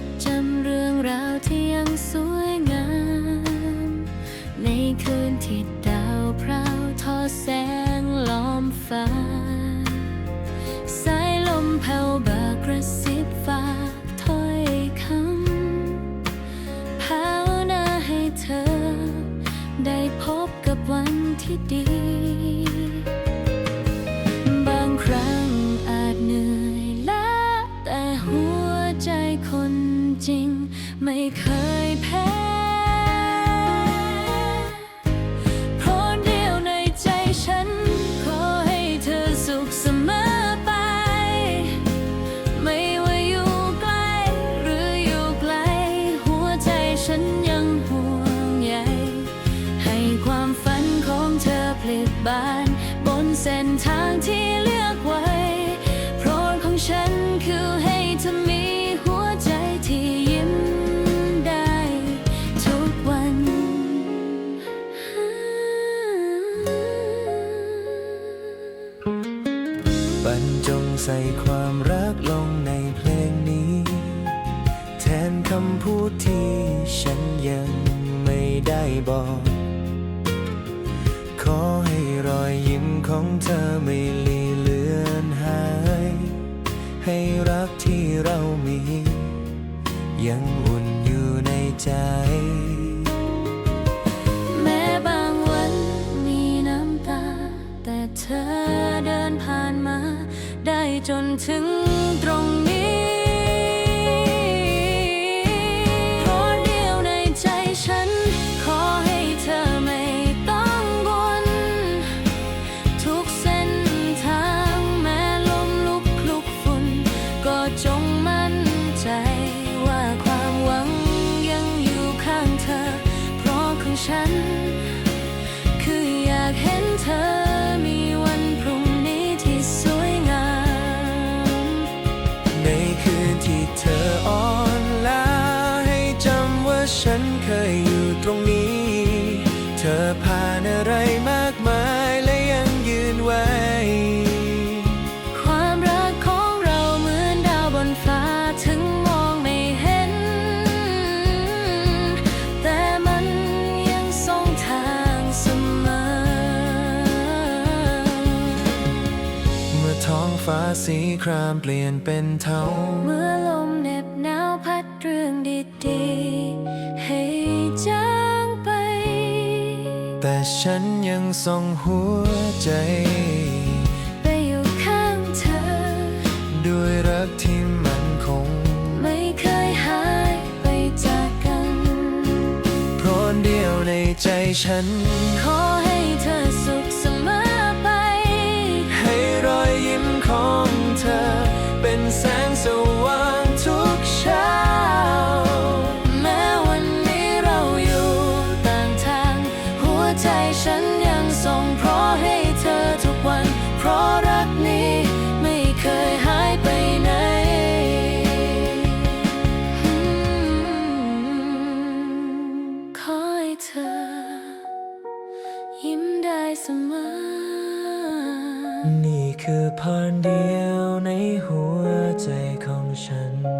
ดจ ไม่เคยแพ้เพราะเดียวในใจฉัน ขอให้เธอสุขเสมอไป ไม่ว่าอยู่ใกล้หรืออยู่ไกล หัวใจฉันยังห่วงใยให้ความฝันของเธอผลิบาน บนเส้นทางที่เลือกไว้ โปรดของฉันคือ ใส่ความรักลงในเพลงนี้ แทนคำพูดที่ฉันยังไม่ได้บอก ขอให้รอยยิ้มของเธอไม่ลีเลือนหาย ให้รักที่เรามี ยังอุ่นอยู่ในใจ ถึงตรงนี้เพราะเดียวในใจฉัน ขอให้เธอไม่ต้องวนทุกเส้นทางแม้ลมลุกคลุกฝุ่น ก็จงมั่นใจว่าความหวังยังอยู่ข้างเธอ เพราะของฉัน คืออยากเห็นเธอ ท้องฟ้าสีครามเปลี่ยนเป็นเทาเมื่อลมเหน็บหนาวพัดเรื่องดีๆ ให้จางไป แต่ฉันยังส่งหัวใจ ไปอยู่ข้างเธอ ด้วยรักที่มันคง ไม่เคยหายไปจากกัน เพราะเดียวในใจฉัน ขอให้เธอ เธอ ยิ้มได้เสมอ นี่คือพรเดียวในหัวใจของฉัน